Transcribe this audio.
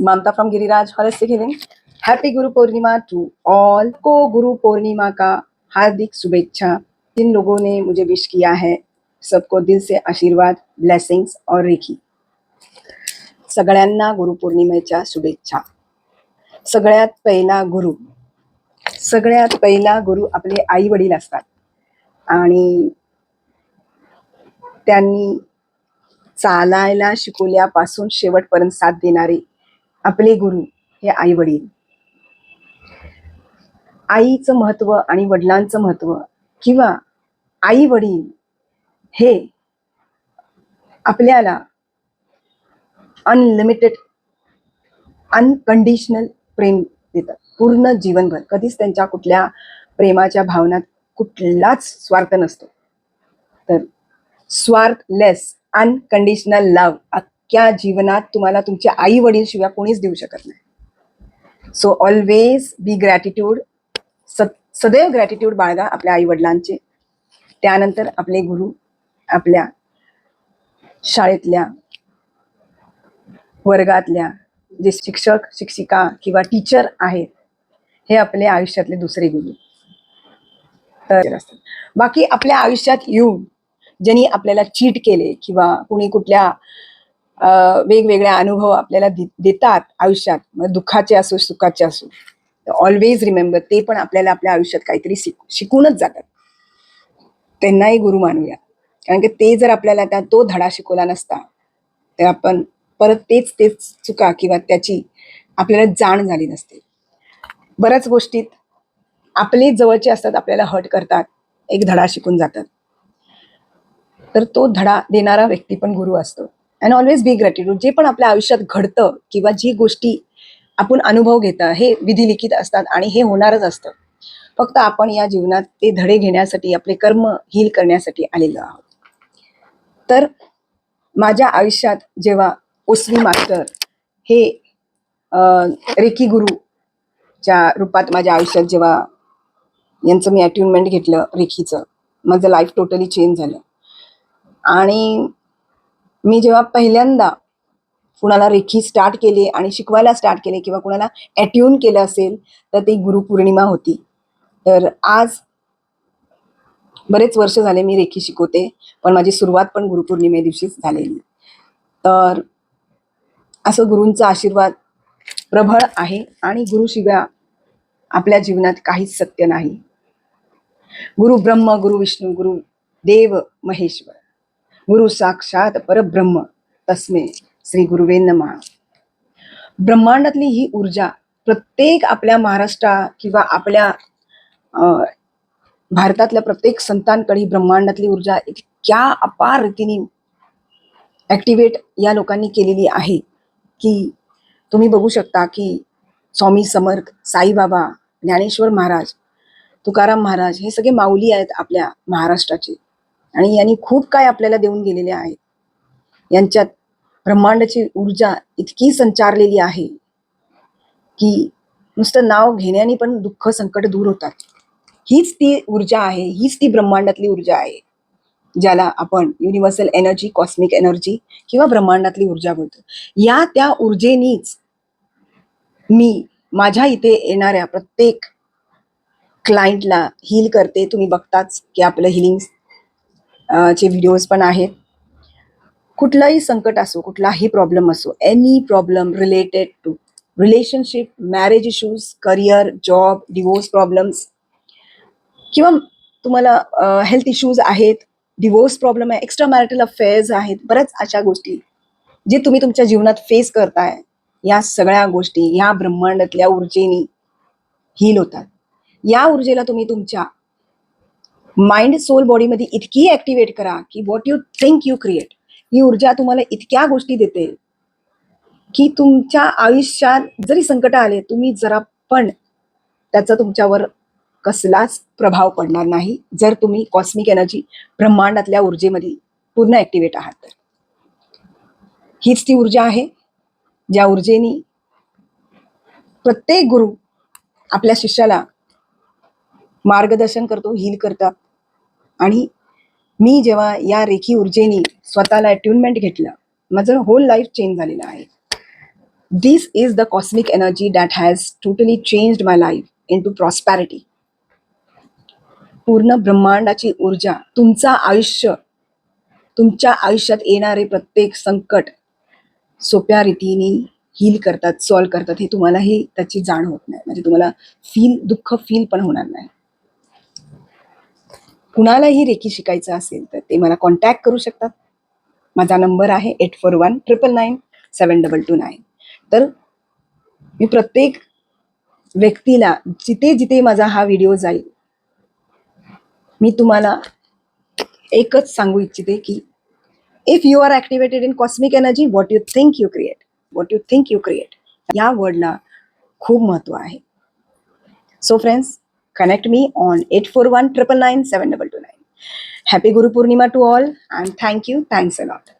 Mamta from Giriraj holistic healing happy Guru Purnima to all को गुरु पूर्णिमा का हार्दिक शुभेच्छा। जिन लोगों ने मुझे विश किया है सबको दिल से आशीर्वाद ब्लेसिंग्स और रेखी सगळ्यांना गुरुपौर्णिमेच्या शुभेच्छा। सगळ्यात पहिला गुरु सगळ्यात पहिला गुरु आपले आई वडील असतात। आणि त्यांनी चालायला शिकवल्यापासून शेवटपर्यंत साथ देणारे आपले गुरु हे आई वडील आईचं महत्त्व आणि वडिलांचं महत्त्व किंवा आई वडील हे आपल्याला अनलिमिटेड अनकंडिशनल प्रेम देतात. पूर्ण जीवनभर. कधीच त्यांच्या कुठल्या प्रेमाच्या भावनात कुठलाच स्वार्थ नसतो. तर स्वार्थलेस अनकंडिशनल लव इतक्या जीवनात तुम्हाला तुमच्या आई वडील शिवाय कोणीच देऊ शकत नाही. सो ऑलवेज बी ग्रॅटिट्यूड सदैव ग्रॅटिट्यूड बाळगा आपल्या आई वडिलांचे. त्यानंतर आपले गुरु आपल्या शाळेतल्या वर्गातल्या जे शिक्षक शिक्षिका किंवा टीचर आहेत हे आपल्या आयुष्यातले दुसरे गुरु. तर असतात बाकी आपल्या आयुष्यात येऊन ज्यांनी आपल्याला चीट केले किंवा कुणी कुठल्या वेगवेगळ्या अनुभव आपल्याला देतात आयुष्यात. मग दुःखाचे असो सुखाचे असो. ऑलवेज रिमेंबर ते पण आपल्याला आपल्या आयुष्यात काहीतरी शिकूनच जातात. त्यांनाही गुरु मानूया कारण की ते जर आपल्याला त्या तो धडा शिकवला नसता तर आपण परत तेच तेच चुका किंवा त्याची आपल्याला जाण झाली नसते. बऱ्याच गोष्टीत आपले जवळचे असतात आपल्याला हट करतात एक धडा शिकून जातात. तर तो धडा देणारा व्यक्ती पण गुरु असतो. अँड ऑलवेज बी ग्रॅटिट्यूड जे पण आपल्या आयुष्यात घडतं किंवा जी गोष्टी आपण अनुभव घेतं हे विधिलिखित असतात आणि हे होणारच असतं. फक्त आपण या जीवनात ते धडे घेण्यासाठी आपले कर्म हील करण्यासाठी आलेलो आहोत. तर माझ्या आयुष्यात जेव्हा ओसवी मास्टर हे रेकी गुरुच्या रूपात माझ्या आयुष्यात जेव्हा यांचं मी अट्युनमेंट घेतलं रेखीचं माझं लाईफ टोटली चेंज झालं. आणि मी जेव्हा पहिल्यांदा कुणाला रेखी स्टार्ट केली आणि शिकवायला स्टार्ट केले किंवा कुणाला ॲट्यून केलं असेल तर ती गुरुपौर्णिमा होती. तर आज बरेच वर्ष झाले मी रेखी शिकवते पण माझी सुरुवात पण गुरुपौर्णिमे दिवशीच झालेली. तर असं गुरूंचा आशीर्वाद प्रबळ आहे आणि गुरुशिवाय आपल्या जीवनात काहीच सत्य नाही. गुरु ब्रह्म गुरु विष्णू गुरु देव महेश्वर. गुरु साक्षात परब्रह्म. तस्मे श्री गुरुवे नमा. ब्रह्मांडातली ही ऊर्जा प्रत्येक आपल्या महाराष्ट्रा किंवा आपल्या अं, भारतातल्या प्रत्येक संतांकडे ब्रह्मांडातली ऊर्जा इतक्या अपार रीतीने ऍक्टिवेट या लोकांनी केलेली आहे की तुम्ही बघू शकता की स्वामी समर्थ साईबाबा ज्ञानेश्वर महाराज तुकाराम महाराज हे सगळे माऊली आहेत आपल्या महाराष्ट्राचे. आणि यांनी खूप काय आपल्याला देऊन गेलेले आहेत यांच्यात ब्रह्मांडाची ऊर्जा इतकी संचारलेली आहे की नुसतं नाव घेण्याने पण दुःख संकट दूर होतात. हीच ती ऊर्जा आहे हीच ती ब्रह्मांडातली ऊर्जा आहे ज्याला आपण युनिव्हर्सल एनर्जी कॉस्मिक एनर्जी किंवा ब्रह्मांडातली ऊर्जा बोलतो. या त्या ऊर्जेनीच मी माझ्या इथे येणाऱ्या प्रत्येक क्लायंटला हील करते. तुम्ही बघताच की आपलं हिलिंग चे व्हिडिओज पण आहेत. कुठलाही संकट असो कुठलाही प्रॉब्लेम असो any problem related to relationship marriage issues career job divorce problems किंवा तुम्हाला हेल्थ इश्यूज आहेत डिवोर्स प्रॉब्लेम आहे एक्स्ट्रा मॅरिटल अफेअर्स आहेत बऱ्याच अशा गोष्टी जे तुम्ही तुमच्या जीवनात फेस करताय. या सगळ्या गोष्टी ह्या ब्रह्मांडातल्या ऊर्जेनी हील होतात. या ऊर्जेला तुम्ही तुमच्या माइंड सोल बॉडीमध्ये इतकी ऍक्टिव्हेट करा की what you think you create ही ऊर्जा तुम्हाला इतक्या गोष्टी देते की तुमच्या आयुष्यात जरी संकट आले तुम्ही जरा पण त्याचा तुमच्यावर कसलाच प्रभाव पडणार नाही. जर तुम्ही कॉस्मिक एनर्जी ब्रह्मांडातल्या ऊर्जेमध्ये पूर्ण ऍक्टिव्हेट आहात. तर हीच ती ऊर्जा आहे ज्या ऊर्जेनी प्रत्येक गुरु आपल्या शिष्याला मार्गदर्शन करतो हील करतात. आणि मी जेव्हा या रेखी ऊर्जेनी स्वतःला अट्युनमेंट घेतलं माझं होल लाईफ चेंज झालेलं आहे. This is the cosmic energy that has totally changed my life into prosperity पूर्ण ब्रह्मांडाची ऊर्जा तुमचं आयुष्य तुमच्या आयुष्यात येणारे प्रत्येक संकट सोप्या रीतीने हील करतात सॉल्व करतात हे तुम्हालाही त्याची जाण होत नाही. म्हणजे तुम्हाला फील दुःख फील पण होणार नाही. कुणालाही रेकी शिकायचं असेल तर ते मला कॉन्टॅक्ट करू शकतात. माझा नंबर आहे eight four one triple nine seven double two nine तर मी प्रत्येक व्यक्तीला जिथे जिथे माझा हा व्हिडिओ जाईल मी तुम्हाला एकच सांगू इच्छिते की if you are activated in cosmic energy what you think you create what you think you create या वर्डला खूप महत्त्व आहे. So friends connect me on 841 999 722 Happy Guru Purnima to all and thank you. Thanks a lot.